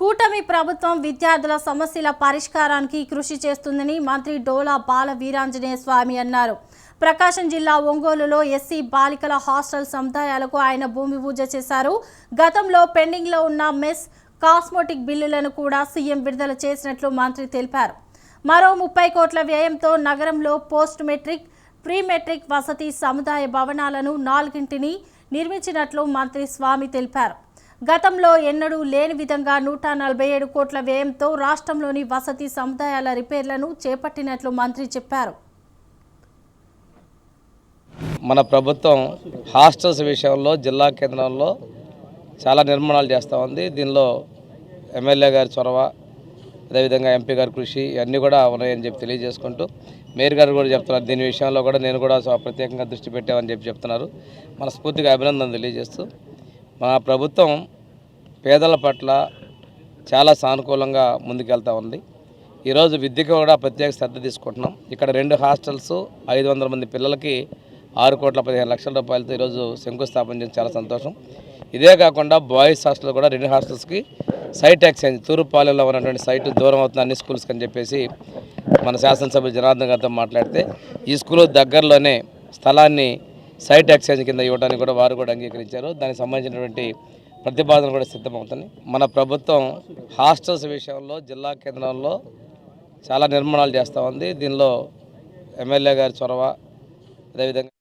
కూటమి ప్రభుత్వం విద్యార్థుల సమస్యల పరిష్కారానికి కృషి చేస్తుందని మంత్రి డోలా బాల వీరాంజనేయ స్వామి అన్నారు. ప్రకాశం జిల్లా ఒంగోలులో ఎస్సీ బాలికల హాస్టల్ సముదాయాలకు ఆయన భూమి పూజ చేశారు. గతంలో పెండింగ్లో ఉన్న మెస్ కాస్మోటిక్ బిల్లులను కూడా సీఎం విడుదల చేసినట్లు మంత్రి తెలిపారు. మరో ముప్పై కోట్ల వ్యయంతో నగరంలో పోస్ట్ మెట్రిక్ ప్రీ మెట్రిక్ వసతి సముదాయ భవనాలను నాలుగింటిని నిర్మించినట్లు మంత్రి స్వామి తెలిపారు. గతంలో ఎన్నడూ లేని విధంగా నూట నలభై ఏడు కోట్ల వ్యయంతో రాష్ట్రంలోని వసతి సముదాయాల రిపేర్లను చేపట్టినట్లు మంత్రి చెప్పారు. మన ప్రభుత్వం హాస్టల్స్ విషయంలో జిల్లా కేంద్రంలో చాలా నిర్మాణాలు చేస్తూ ఉంది. దీనిలో ఎమ్మెల్యే గారి చొరవ అదేవిధంగా ఎంపీ గారి కృషి ఇవన్నీ కూడా ఉన్నాయని చెప్పి తెలియజేసుకుంటూ మేయర్ గారు కూడా చెప్తున్నారు. దీని విషయంలో కూడా నేను కూడా ప్రత్యేకంగా దృష్టి పెట్టామని చెప్పి చెప్తున్నారు. మన స్ఫూర్తిగా అభినందన తెలియజేస్తూ మన ప్రభుత్వం పేదల పట్ల చాలా సానుకూలంగా ముందుకెళ్తూ ఉంది. ఈరోజు విద్యకు కూడా ప్రత్యేక శ్రద్ధ తీసుకుంటున్నాం. ఇక్కడ రెండు హాస్టల్స్ ఐదు వందల మంది పిల్లలకి ఆరు కోట్ల పదిహేను లక్షల రూపాయలతో ఈరోజు శంకుస్థాపన చేయడం చాలా సంతోషం. ఇదే కాకుండా బాయ్స్ హాస్టల్ కూడా రెండు హాస్టల్స్కి సైట్ ఎక్స్చేంజ్ తూరుపాలెంలో ఉన్నటువంటి సైట్ దూరం అవుతుంది అన్ని స్కూల్స్కి అని చెప్పేసి మన శాసనసభ్యులు జనార్దన్ గారితో మాట్లాడితే ఈ స్కూల్ దగ్గరలోనే స్థలాన్ని సైట్ ఎక్స్చేంజ్ కింద ఇవ్వడానికి కూడా వారు కూడా అంగీకరించారు. దానికి సంబంధించినటువంటి ప్రతిపాదన కూడా సిద్ధమవుతుంది మన ప్రభుత్వం హాస్టల్స్ విషయంలో జిల్లా కేంద్రంలో చాలా నిర్మాణాలు చేస్తూ ఉంది. దీనిలో ఎమ్మెల్యే గారి చొరవ అదేవిధంగా